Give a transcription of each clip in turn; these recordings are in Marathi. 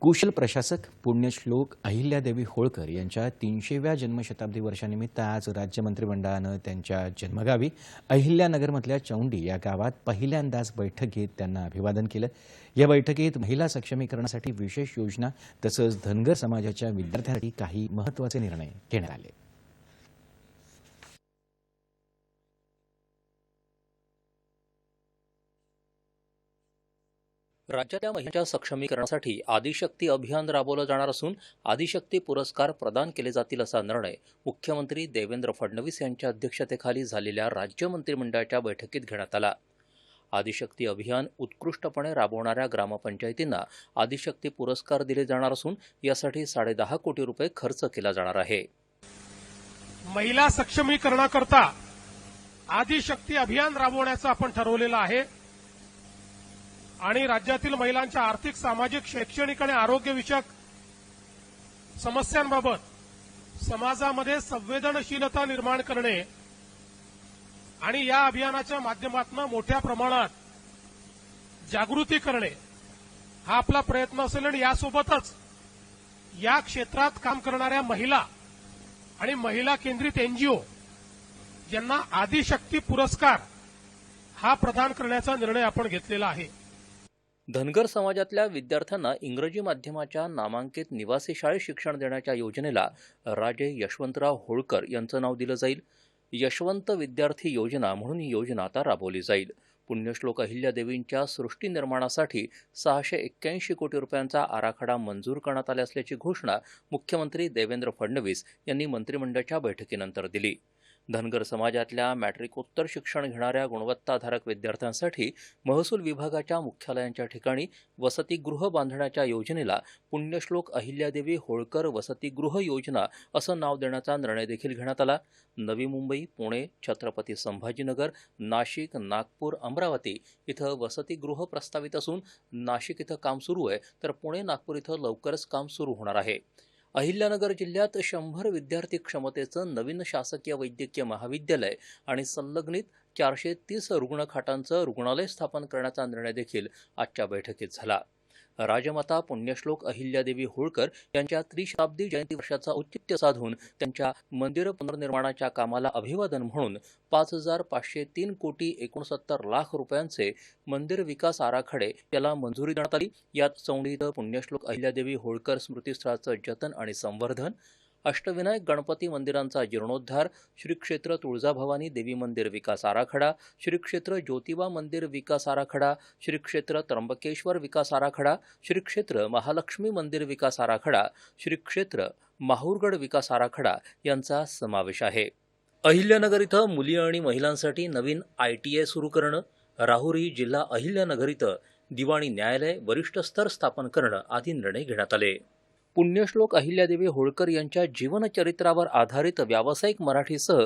कुशल प्रशासक पुण्यश्लोक अहिल्यादेवी होळकर यांच्या तीनशेव्या जन्मशताब्दी वर्षानिमित्त आज राज्य मंत्रिमंडळानं त्यांच्या जन्मगावी अहिल्यानगरमधल्या चौंडी या गावात पहिल्यांदाच बैठक घेत त्यांना अभिवादन केलं. या बैठकीत महिला सक्षमीकरणासाठी विशेष योजना तसंच धनगर समाजाच्या विद्यार्थ्यांसाठी काही महत्त्वाचे निर्णय घेण्यात आले. राज्यातल्या महिलांच्या सक्षमीकरणासाठी आदिशक्ती अभियान राबवलं जाणार असून आदिशक्ती पुरस्कार प्रदान केले जातील असा निर्णय मुख्यमंत्री देवेंद्र फडणवीस यांच्या अध्यक्षतेखाली झालेल्या राज्य मंत्रिमंडळाच्या बैठकीत घेण्यात आला. आदिशक्ती अभियान उत्कृष्टपणे राबवणाऱ्या ग्रामपंचायतींना आदिशक्ती पुरस्कार दिले जाणार असून यासाठी साडेदहा कोटी रुपये खर्च केला जाणार आहे. महिला सक्षमीकरणाकरता आदिशक्ती अभियान राबवण्याचं आपण ठरवलेलं आहे. आणि राज्यातील महिलांच्या आर्थिक सामाजिक शैक्षणिक आणि आरोग्यविषयक समस्यांबाबत समाजामध्ये संवेदनशीलता निर्माण करणे आणि या अभियानाच्या माध्यमातून मोठ्या प्रमाणात जागृती करणे हा आपला प्रयत्न असेल आणि यासोबतच या क्षेत्रात काम करणाऱ्या महिला आणि महिला केंद्रित एनजीओ यांना आदिशक्ती पुरस्कार हा प्रदान करण्याचा निर्णय आपण घेतलेला आहे. धनगर समाजातल्या विद्यार्थ्यांना इंग्रजी माध्यमाच्या नामांकित निवासी शाळेत शिक्षण देण्याच्या योजनेला राजे यशवंतराव होळकर यांचं नाव दिलं जाईल. यशवंत विद्यार्थी योजना म्हणून ही योजना आता राबवली जाईल. पुण्यश्लोक अहिल्यादेवींच्या सृष्टी निर्माणासाठी सहाशे एक्क्याऐंशी कोटी रुपयांचा आराखडा मंजूर करण्यात आला असल्याची घोषणा मुख्यमंत्री देवेंद्र फडणवीस यांनी मंत्रिमंडळाच्या बैठकीनंतर दिली. धनगर समाजातल्या मॅट्रिकोत्तर शिक्षण घेणाऱ्या गुणवत्ताधारक विद्यार्थ्यांसाठी महसूल विभागाच्या मुख्यालयांच्या ठिकाणी वसतिगृह बांधण्याच्या योजनेला पुण्यश्लोक अहिल्यादेवी होळकर वसतिगृह योजना असं नाव देण्याचा निर्णय देखील घेण्यात आला. नवी मुंबई पुणे छत्रपती संभाजीनगर नाशिक नागपूर अमरावती इथं वसतिगृह प्रस्तावित असून नाशिक इथं काम सुरू आहे. तर पुणे नागपूर इथं लवकरच काम सुरू होणार आहे. अहिल्यानगर जिल्ह्यात शंभर विद्यार्थी क्षमतेचं नवीन शासकीय वैद्यकीय महाविद्यालय आणि संलग्नित चारशे तीस रुग्णखाटांचं रुग्णालय स्थापन करण्याचा निर्णय देखील आजच्या बैठकीत झाला. राजमाता पुण्यश्लोक अहिल्यादेवी होळकर यांच्या त्रिशताब्दी जयंती वर्षाचा औचित्य साधून त्यांच्या मंदिर पुनर्निर्माणाच्या कामाला अभिवादन म्हणून पाच हजार पाचशे तीन कोटी एकोणसत्तर लाख रुपयांचे मंदिर विकास आराखडे याला मंजुरी देण्यात आली. यात चौंडी इथं पुण्यश्लोक अहिल्यादेवी होळकर स्मृतीस्थळाचं जतन आणि संवर्धन अष्टविनायक गणपती मंदिरांचा जीर्णोद्धार श्री क्षेत्र तुळजाभवानी देवी मंदिर विकास आराखडा श्री क्षेत्र ज्योतिबा मंदिर विकास आराखडा श्री क्षेत्र त्र्यंबकेश्वर विकास आराखडा श्री क्षेत्र महालक्ष्मी मंदिर विकास आराखडा श्री क्षेत्र माहूरगड विकास आराखडा यांचा समावेश आहे. अहिल्यानगर इथं मुली आणि महिलांसाठी नवीन आय टी आय सुरू करणं राहुरी जिल्हा अहिल्यानगर इथं दिवाणी न्यायालय वरिष्ठ स्तर स्थापन करणं आदी निर्णय घेण्यात आले. पुण्यश्लोक अहिल्यादेवी होळकर यांच्या जीवनचरित्रावर आधारित व्यावसायिक मराठीसह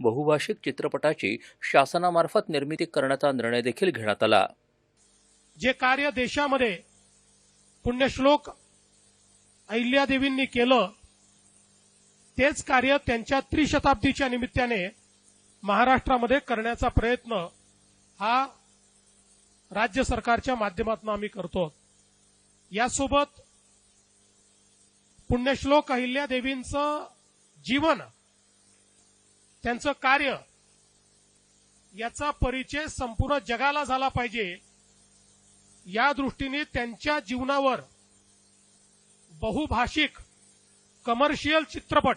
बहुभाषिक चित्रपटाची शासनामार्फत निर्मिती करण्याचा निर्णय देखील घेण्यात आला. जे कार्य देशामध्ये पुण्यश्लोक अहिल्यादेवींनी केलं तेच कार्य त्यांच्या त्रिशताब्दीच्या निमित्ताने महाराष्ट्रामध्ये करण्याचा प्रयत्न हा राज्य सरकारच्या माध्यमातून आम्ही करतो. यासोबत पुण्यश्लोक अहिल्या देवींचं जीवन त्यांचं कार्य याचा परिचय संपूर्ण जगाला झाला पाहिजे. या दृष्टीने त्यांच्या जीवनावर बहुभाषिक कमर्शियल चित्रपट